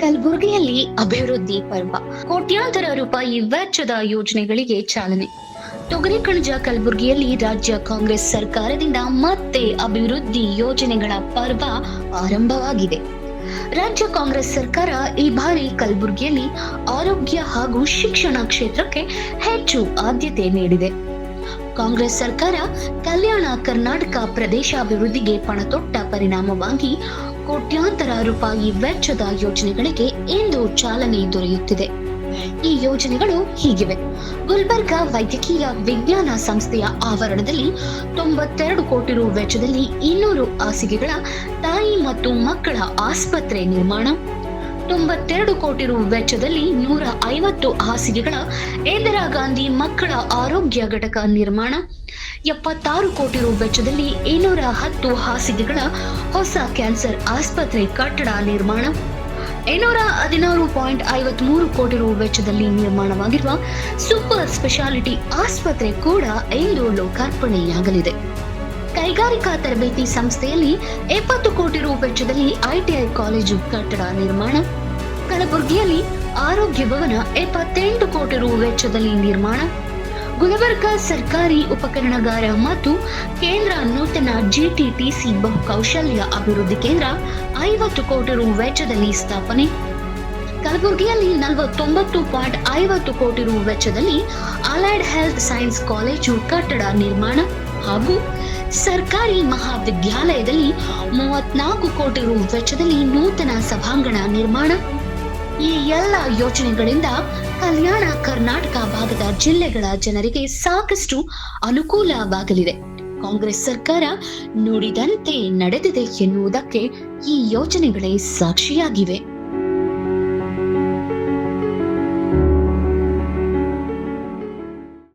ಕಲಬುರಗಿಯಲ್ಲಿ ಅಭಿವೃದ್ಧಿ ಪರ್ವ. ಕೋಟ್ಯಾಂತರ ರೂಪಾಯಿ ವೆಚ್ಚದ ಯೋಜನೆಗಳಿಗೆ ಚಾಲನೆ. ತೊಗರಿ ಕಣಜ ಕಲಬುರಗಿಯಲ್ಲಿ ರಾಜ್ಯ ಕಾಂಗ್ರೆಸ್ ಸರ್ಕಾರದಿಂದ ಮತ್ತೆ ಅಭಿವೃದ್ಧಿ ಯೋಜನೆಗಳ ಪರ್ವ ಆರಂಭವಾಗಿದೆ. ರಾಜ್ಯ ಕಾಂಗ್ರೆಸ್ ಸರ್ಕಾರ ಈ ಬಾರಿ ಕಲಬುರಗಿಯಲ್ಲಿ ಆರೋಗ್ಯ ಹಾಗೂ ಶಿಕ್ಷಣ ಕ್ಷೇತ್ರಕ್ಕೆ ಹೆಚ್ಚು ಆದ್ಯತೆ ನೀಡಿದೆ. ಕಾಂಗ್ರೆಸ್ ಸರ್ಕಾರ ಕಲ್ಯಾಣ ಕರ್ನಾಟಕ ಪ್ರದೇಶ ಅಭಿವೃದ್ಧಿಗೆ ಪಣತೊಟ್ಟ ಪರಿಣಾಮವಾಗಿ ಕೋಟ್ಯಾಂತರ ರೂಪಾಯಿ ವೆಚ್ಚದ ಯೋಜನೆಗಳಿಗೆ ಇಂದು ಚಾಲನೆ ದೊರೆಯುತ್ತಿದೆ. ಈ ಯೋಜನೆಗಳು ಹೀಗಿವೆ. ಗುಲ್ಬರ್ಗ ವೈದ್ಯಕೀಯ ವಿಜ್ಞಾನ ಸಂಸ್ಥೆಯ ಆವರಣದಲ್ಲಿ ತೊಂಬತ್ತೆರಡು ಕೋಟಿ ರು ವೆಚ್ಚದಲ್ಲಿ ಇನ್ನೂರು ಹಾಸಿಗೆಗಳ ತಾಯಿ ಮತ್ತು ಮಕ್ಕಳ ಆಸ್ಪತ್ರೆ ನಿರ್ಮಾಣ ತೊಂಬತ್ತೆರಡು ಕೋಟಿ ರು ವೆಚ್ಚದಲ್ಲಿ ನೂರ ಐವತ್ತು ಹಾಸಿಗೆಗಳ ಇಂದಿರಾ ಗಾಂಧಿ ಮಕ್ಕಳ ಆರೋಗ್ಯ ಘಟಕ ನಿರ್ಮಾಣ. ಎಪ್ಪತ್ತಾರು ಕೋಟಿ ರು ವೆಚ್ಚದಲ್ಲಿ ಇನ್ನೂರ ಹತ್ತು ಹಾಸಿಗೆಗಳ ಹೊಸ ಕ್ಯಾನ್ಸರ್ ಆಸ್ಪತ್ರೆ ಕಟ್ಟಡ ನಿರ್ಮಾಣ. ಇನ್ನೂರ ಹದಿನಾರು ಪಾಯಿಂಟ್ ಐವತ್ಮೂರು ಕೋಟಿ ರು ವೆಚ್ಚದಲ್ಲಿ ನಿರ್ಮಾಣವಾಗಿರುವ ಸೂಪರ್ ಸ್ಪೆಷಾಲಿಟಿ ಆಸ್ಪತ್ರೆ ಕೂಡ ಇಂದು ಲೋಕಾರ್ಪಣೆಯಾಗಲಿದೆ. ಕೈಗಾರಿಕಾ ತರಬೇತಿ ಸಂಸ್ಥೆಯಲ್ಲಿ ಎಪ್ಪತ್ತು ಕೋಟಿ ರು ವೆಚ್ಚದಲ್ಲಿ ಐಟಿಐ ಕಾಲೇಜು ಕಟ್ಟಡ ನಿರ್ಮಾಣ. ಕಲಬುರಗಿಯಲ್ಲಿ ಆರೋಗ್ಯ ಭವನ ಎಪ್ಪತ್ತೆಂಟು ಕೋಟಿ ರು ವೆಚ್ಚದಲ್ಲಿ ನಿರ್ಮಾಣ. ಗುಲಬರ್ಗ ಸರ್ಕಾರಿ ಉಪಕರಣಗಾರ ಮತ್ತು ಕೇಂದ್ರ ನೂತನ ಜಿಟಿಟಿಸಿ ಬಹುಕೌಶಲ್ಯ ಅಭಿವೃದ್ಧಿ ಕೇಂದ್ರ ಐವತ್ತು ಕೋಟಿ ರು ವೆಚ್ಚದಲ್ಲಿ ಸ್ಥಾಪನೆ. ಕಲಬುರಗಿಯಲ್ಲಿ ನಲವತ್ತೊಂಬತ್ತು ಪಾಯಿಂಟ್ ಐವತ್ತು ಕೋಟಿ ರು ವೆಚ್ಚದಲ್ಲಿ ಅಲೈಡ್ ಹೆಲ್ತ್ ಸೈನ್ಸ್ ಕಾಲೇಜು ಕಟ್ಟಡ ನಿರ್ಮಾಣ ಹಾಗೂ ಸರ್ಕಾರಿ ಮಹಾವಿದ್ಯಾಲಯದಲ್ಲಿ ಮೂವತ್ನಾಲ್ಕು ಕೋಟಿ ರು ವೆಚ್ಚದಲ್ಲಿ ನೂತನ ಸಭಾಂಗಣ ನಿರ್ಮಾಣ. ಈ ಎಲ್ಲ ಯೋಜನೆಗಳಿಂದ ಕಲ್ಯಾಣ ಕರ್ನಾಟಕ ಭಾಗದ ಜಿಲ್ಲೆಗಳ ಜನರಿಗೆ ಸಾಕಷ್ಟು ಅನುಕೂಲವಾಗಲಿದೆ. ಕಾಂಗ್ರೆಸ್ ಸರ್ಕಾರ ನುಡಿದಂತೆ ನಡೆದಿದೆ ಎನ್ನುವುದಕ್ಕೆ ಈ ಯೋಜನೆಗಳೇ ಸಾಕ್ಷಿಯಾಗಿವೆ.